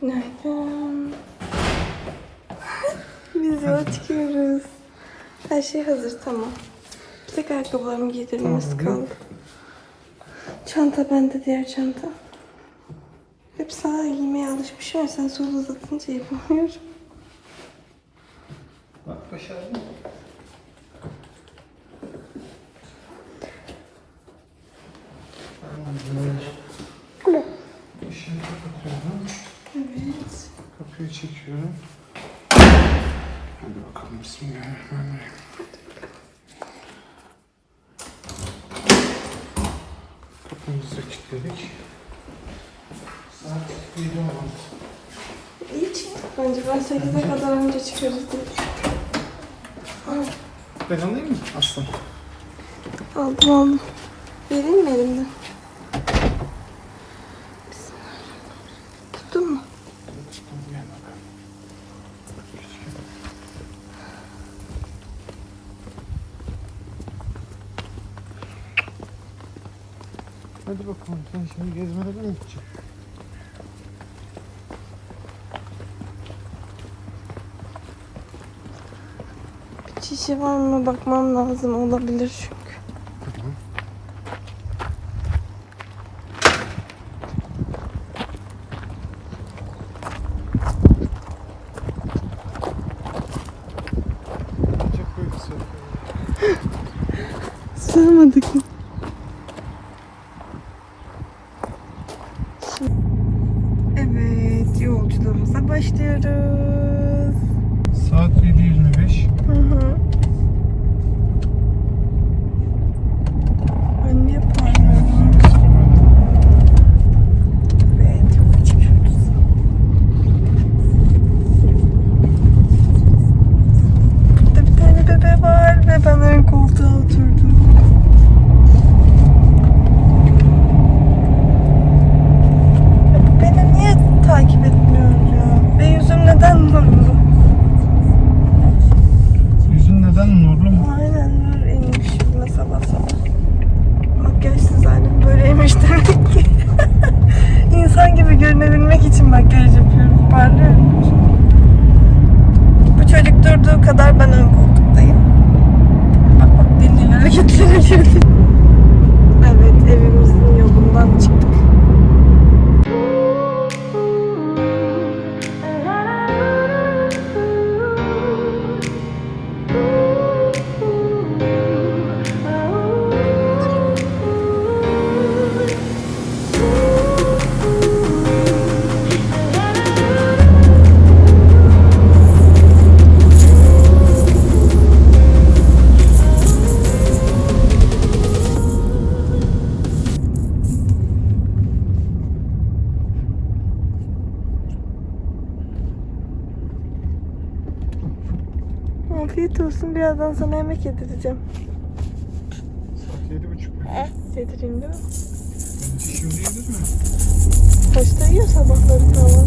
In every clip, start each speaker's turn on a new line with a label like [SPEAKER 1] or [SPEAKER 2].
[SPEAKER 1] Günaydın. Biz yola çıkıyoruz. Her şey hazır tamam. Tek ayakkabılarımı giydirmemiz kaldı. Çanta bende diğer çanta. Hep sağa giymeye alışmışım ya sen sol uzatınca yapamıyorum.
[SPEAKER 2] Bak başardın.
[SPEAKER 1] Ne?
[SPEAKER 2] Işığı kapatıyorum.
[SPEAKER 1] Evet.
[SPEAKER 2] Kapıyı çekiyorum. Hadi bakalım bismillahirrahmanirrahim. Kapımızı kilitledik. Saat 7 oldu.
[SPEAKER 1] İyi çıktık bence. Ben 8'e kadar önce çıkarız diye.
[SPEAKER 2] Ben alayım mı aslan?
[SPEAKER 1] Aldım aldım. Vereyim mi elimden? Bismillahirrahmanirrahim. Tuttun mu?
[SPEAKER 2] Gel bakalım. Hadi bakalım sen şimdi gezmelere mi gideceksin?
[SPEAKER 1] Şişe var mı bakmam lazım. Olabilir çünkü.
[SPEAKER 2] Tamam. Ancak böyle söylüyorum.
[SPEAKER 1] Sığmadık mı? Evet, yolculuğumuza başlıyoruz.
[SPEAKER 2] Saat 7.25.
[SPEAKER 1] Hı hı. Birazdan sana yemek yedireceğim.
[SPEAKER 2] Saat 7.30.
[SPEAKER 1] Yedireyim değil mi?
[SPEAKER 2] Bence şimdi yedir mi?
[SPEAKER 1] Kaçta yiyor sabahları falan?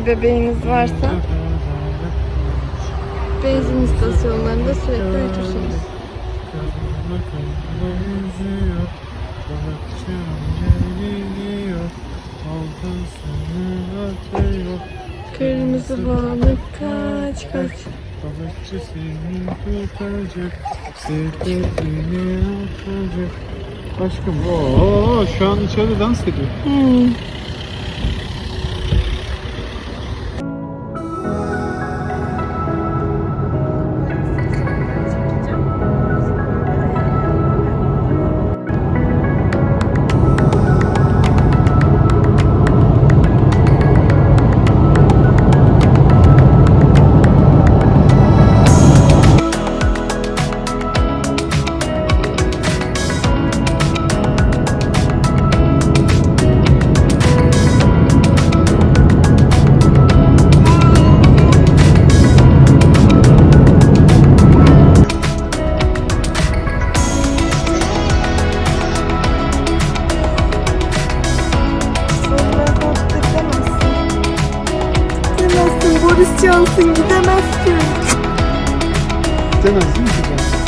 [SPEAKER 1] Bir bebeğiniz varsa benzin istasyonlarında sürekli uyutursunuz. Kırmızı balık kaç kaç.
[SPEAKER 2] Balıkçı seni tutacak, sepetini atacak. Aşkım ooo şu an içeride dans ediyor.
[SPEAKER 1] Hmm.
[SPEAKER 2] Demez değil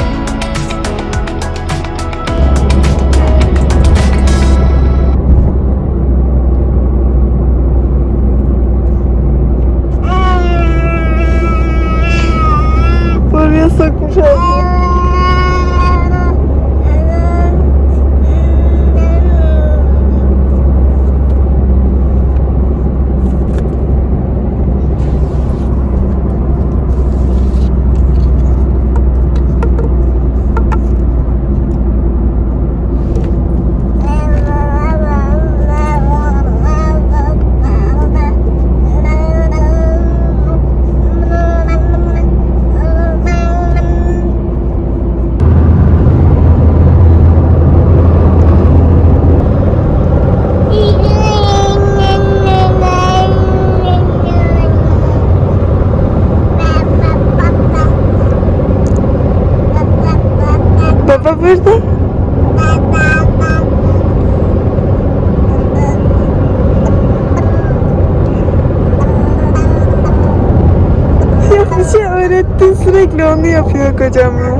[SPEAKER 1] onu yapıyor kocam ya.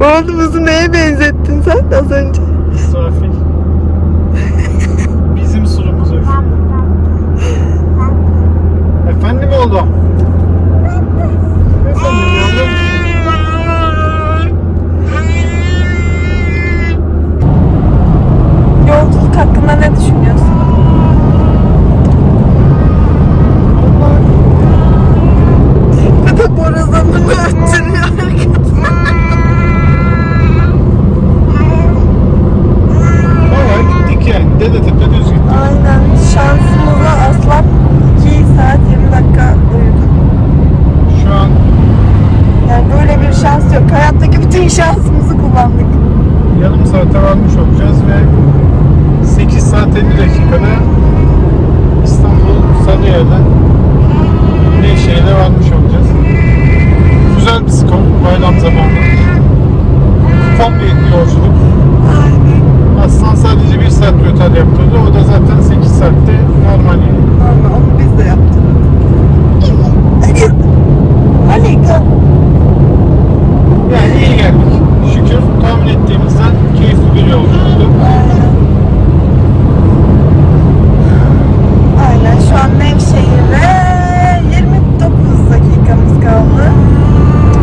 [SPEAKER 1] Oğlumuzu neye benzettin sen az önce?
[SPEAKER 2] Safil. Bizim surumuz öyle. Efendim oğlum? Efendim yavrum?
[SPEAKER 1] Yolculuk hakkında ne düşünüyorsun? Bu da borazanını öttürüyor
[SPEAKER 2] Bayağı gittik yani. Dedetepe düz gittik.
[SPEAKER 1] Aynen. Şansımıza aslan 2 saat 20 dakika uyudu.
[SPEAKER 2] Şu an
[SPEAKER 1] Yani böyle bir şans yok. Hayattaki bütün şansımızı kullandık.
[SPEAKER 2] yarım saate varmış olacağız ve 8 saat 50 dakikada İstanbul Sarıyer'den Nevşehir'e varmış olacağız. Güzel bir skor bayram zamanı. Tam bir yolculuk. Aslan sadece 1 saat rötar yaptırdı. O da zaten 8 saatte normal yani.
[SPEAKER 1] Ama onu biz de yaptık. Alika.
[SPEAKER 2] Yani iyi geldik. Şükür tahmin ettiğimizden keyifli bir yolculuktu.
[SPEAKER 1] Aynen şu an Nevşehir'e 29 dakikamız kaldı.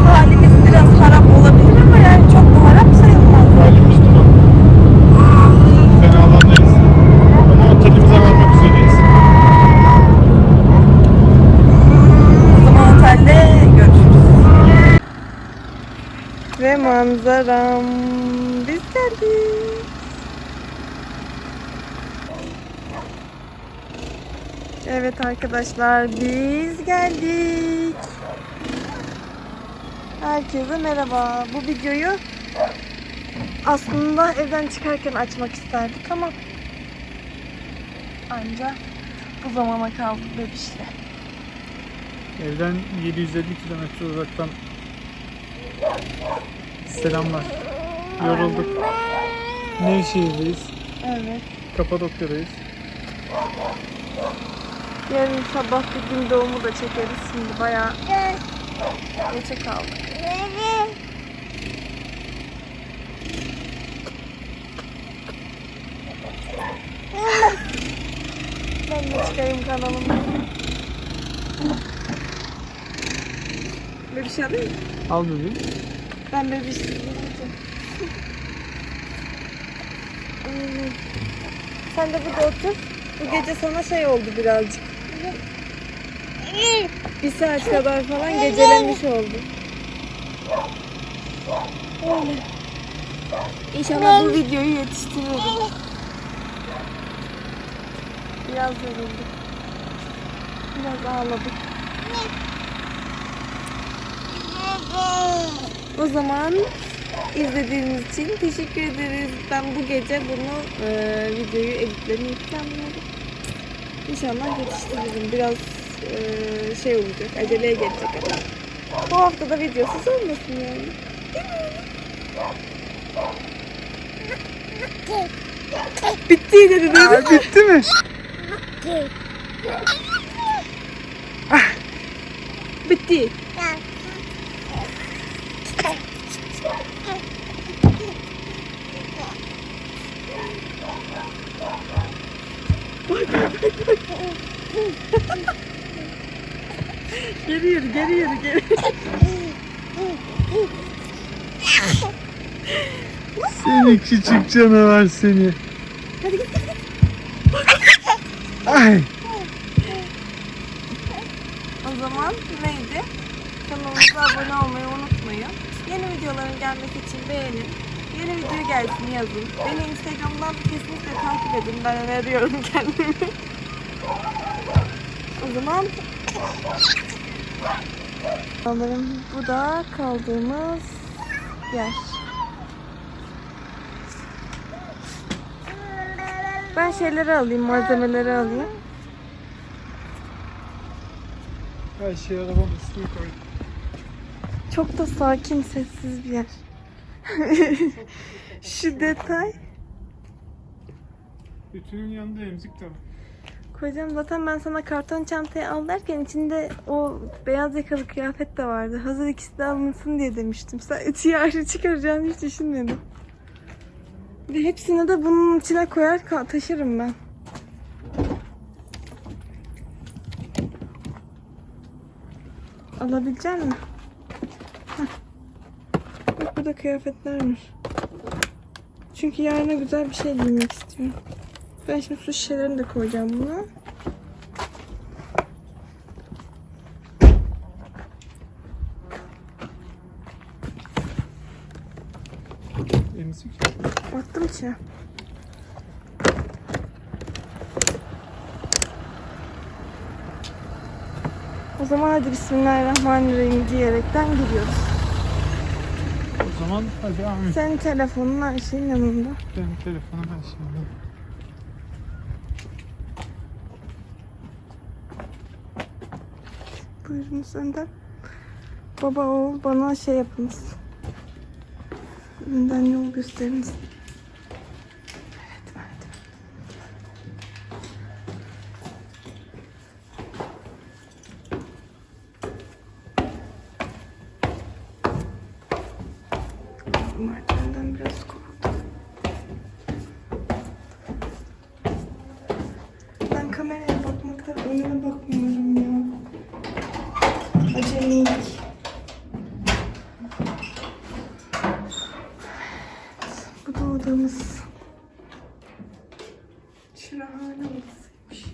[SPEAKER 1] Halimiz biraz harap olabilir ama yani çok da harap sayılmaz.
[SPEAKER 2] Halimiz duman. Fenalardayız. Ama otelimize varmak üzereyiz.
[SPEAKER 1] O zaman otelde görüşürüz. Ve manzaram biz geldik. Evet arkadaşlar biz geldik. Herkese merhaba. Bu videoyu aslında evden çıkarken açmak isterdik ama ancak bu zamana kaldı bebişle.
[SPEAKER 2] Evden 750 kilometre uzaktan selamlar. Yorulduk. Nevşehir'deyiz.
[SPEAKER 1] Evet.
[SPEAKER 2] Kapadokya'dayız.
[SPEAKER 1] Yarın sabah bir gün doğumu da çekeriz. Şimdi bayağı geçe kaldık. Ben de çıkayım kanalımda. Bebiş alayım mı?
[SPEAKER 2] Al bebeğim.
[SPEAKER 1] Ben bebiş Hmm. Sen de burada otur. Bu gece sana şey oldu birazcık. Bir saat kadar falan gecelemiş oldu. Öyle. İnşallah bu videoyu yetiştiririm. Biraz yorulduk. Biraz ağladık. O zaman izlediğiniz için teşekkür ederiz. Ben bu gece bunu e, videoyu editlemeyi planlıyorum. İnşallah yetiştiririm. Biraz e, şey olacak, aceleye gelecek ama. Bu hafta da videosuz olmasın yani. Bitti dedi.
[SPEAKER 2] Bitti mi?
[SPEAKER 1] Ah. Bitti. Geri yürü, geri yürü, geri.
[SPEAKER 2] Seni küçük canavar seni.
[SPEAKER 1] Hadi git.
[SPEAKER 2] Ay.
[SPEAKER 1] O zaman neydi? Kanalımıza abone olmayı unutmayın. Yeni videoların gelmesi için beğenin. Yeni video gelsin yazın. Beni Instagram'dan kesinlikle takip edin. Ben öneriyorum kendimi. O zaman Sanırım bu da kaldığımız yer. Ben şeyleri alayım, malzemeleri alayım.
[SPEAKER 2] Her şey arabanın üstüne koy.
[SPEAKER 1] Çok da sakin, sessiz bir yer. Şu detay.
[SPEAKER 2] Bütünün yanında emzik de var.
[SPEAKER 1] Kocam zaten ben sana karton çantayı al derken içinde o beyaz yakalı kıyafet de vardı. Hazır ikisi de alınsın diye demiştim. Sen ütüyü ayrı çıkaracağını hiç düşünmedim. Ve hepsini de bunun içine koyar taşırım ben. Alabilecek misin? Bak burada kıyafetlermiş. Çünkü yarına güzel bir şey giymek istiyorum. Ben şimdi su şişelerini de koyacağım buna.
[SPEAKER 2] Emzik.
[SPEAKER 1] Attım içine. O zaman hadi Bismillahirrahmanirrahim diyerekten gidiyoruz.
[SPEAKER 2] O zaman hadi Ahmet.
[SPEAKER 1] Senin telefonun her şeyin yanında.
[SPEAKER 2] Benim telefonu ben şimdi.
[SPEAKER 1] Buyurunuz önden. Baba oğul bana şey yapınız. Önden yol gösteriniz. Merdivenden biraz kovuldu. Ben kameraya bakmaktan önüne bakmıyorum ya. Acemilik. Bu da odamız. Şurahane odasıymış.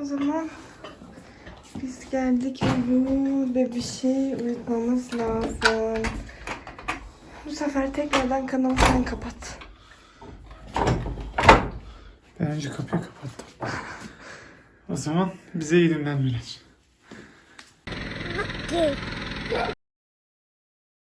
[SPEAKER 1] O zaman geldik uyuyor ve bir şey uyutmamız lazım. Bu sefer tekrardan kanalı sen kapat.
[SPEAKER 2] Ben önce kapıyı kapattım. O zaman bize iyi dinlenmeler.